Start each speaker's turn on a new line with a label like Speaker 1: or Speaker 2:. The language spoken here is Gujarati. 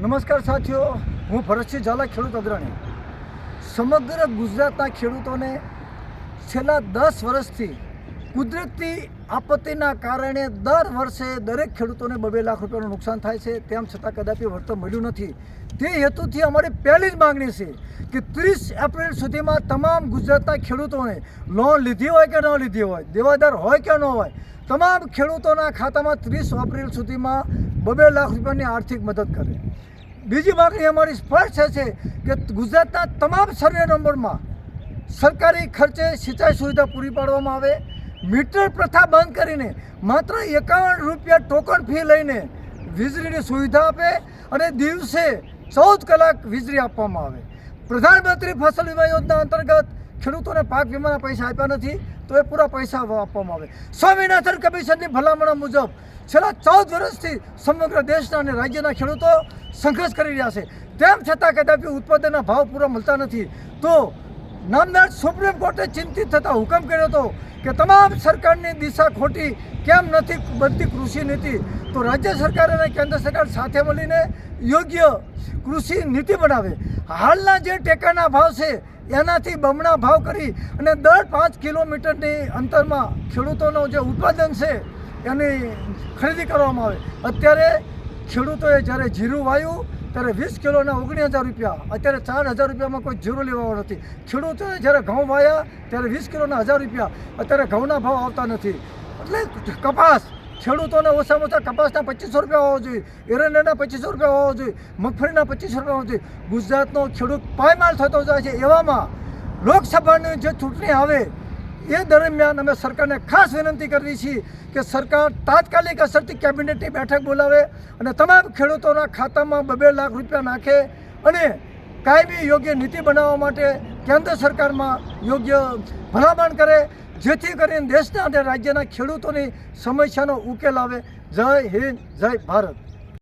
Speaker 1: નમસ્કાર સાથીઓ, હું ભરતસિંહ ઝાલા, ખેડૂત અગ્રણી. સમગ્ર ગુજરાતના ખેડૂતોને છેલ્લા દસ વર્ષથી કુદરતી આપત્તિના કારણે દર વર્ષે દરેક ખેડૂતોને બબે લાખ રૂપિયાનું નુકસાન થાય છે. તેમ છતાં કદાપી વળતર મળ્યું નથી. તે હેતુથી અમારી પહેલી જ માગણી છે કે ત્રીસ એપ્રિલ સુધીમાં તમામ ગુજરાતના ખેડૂતોને લોન લીધી હોય કે ન લીધી હોય, દેવાદાર હોય કે ન હોય, તમામ ખેડૂતોના ખાતામાં ત્રીસ એપ્રિલ સુધીમાં બબે લાખ રૂપિયાની આર્થિક મદદ કરે. બીજી માગણી અમારી સ્પષ્ટ છે કે ગુજરાતના તમામ સર્વે નંબરમાં સરકારી ખર્ચે સિંચાઈ સુવિધા પૂરી પાડવામાં આવે. મીટર પ્રથા બંધ કરીને માત્ર એકાવન રૂપિયા ટોકન ફી લઈને વીજળીની સુવિધા આપે અને દિવસે ચૌદ કલાક વીજળી આપવામાં આવે. પ્રધાનમંત્રી ફસલ વીમા યોજના અંતર્ગત ખેડૂતોને પાક વીમાના પૈસા આપ્યા નથી. તો એ પૂરા પૈસા આપવામાં આવે. સ્વામિનાથન કમિશનની ભલામણ મુજબ છેલ્લા ચૌદ વર્ષથી સમગ્ર દેશના અને રાજ્યના ખેડૂતો સંઘર્ષ કરી રહ્યા છે. તેમ છતાં કદાપી ઉત્પાદનના ભાવ પૂરા મળતા નથી. તો નામદાર સુપ્રીમ કોર્ટે ચિંતિત થતા હુકમ કર્યો હતો કે તમામ સરકારની દિશા ખોટી, કેમ નથી બનતી કૃષિ નીતિ? તો રાજ્ય સરકાર અને કેન્દ્ર સરકાર સાથે મળીને યોગ્ય કૃષિ નીતિ બનાવે. હાલના જે ટેકાના ભાવ છે એનાથી બમણા ભાવ કરી અને દર પાંચ કિલોમીટરની અંતરમાં ખેડૂતોનું જે ઉત્પાદન છે એની ખરીદી કરવામાં આવે. અત્યારે ખેડૂતોએ જ્યારે જીરું વાયું, ત્યારે વીસ કિલોના ઓગણીસ હજાર રૂપિયા. અત્યારે ચાર હજાર રૂપિયામાં કોઈ જીરું લેવા નથી. ખેડૂતોએ જ્યારે ઘઉં વાયા, ત્યારે વીસ કિલોના હજાર રૂપિયા. અત્યારે ઘઉંના ભાવ આવતા નથી. એટલે કપાસ ખેડૂતોને ઓછામાં ઓછા કપાસના પચીસો રૂપિયા હોવા જોઈએ, એરંડાના પચીસો રૂપિયા હોવા જોઈએ, મગફળીના પચીસો રૂપિયા હોવા જોઈએ. ગુજરાતનો ખેડૂત પાયમાલ થતો જાય છે એવામાં. લોકસભાની જે ચૂંટણી આવે, એ દરમિયાન અમે સરકારને ખાસ વિનંતી કરી છીએ કે સરકાર તાત્કાલિક અસરથી કેબિનેટની બેઠક બોલાવે અને તમામ ખેડૂતોના ખાતામાં બબે લાખ રૂપિયા નાખે અને કાયમી યોગ્ય નીતિ બનાવવા માટે કેન્દ્ર સરકારમાં યોગ્ય ભલામણ કરે. જેથી કરીને દેશના અને રાજ્યના ખેડૂતોની સમસ્યાનો ઉકેલ આવે. જય હિન્દ જય ભારત.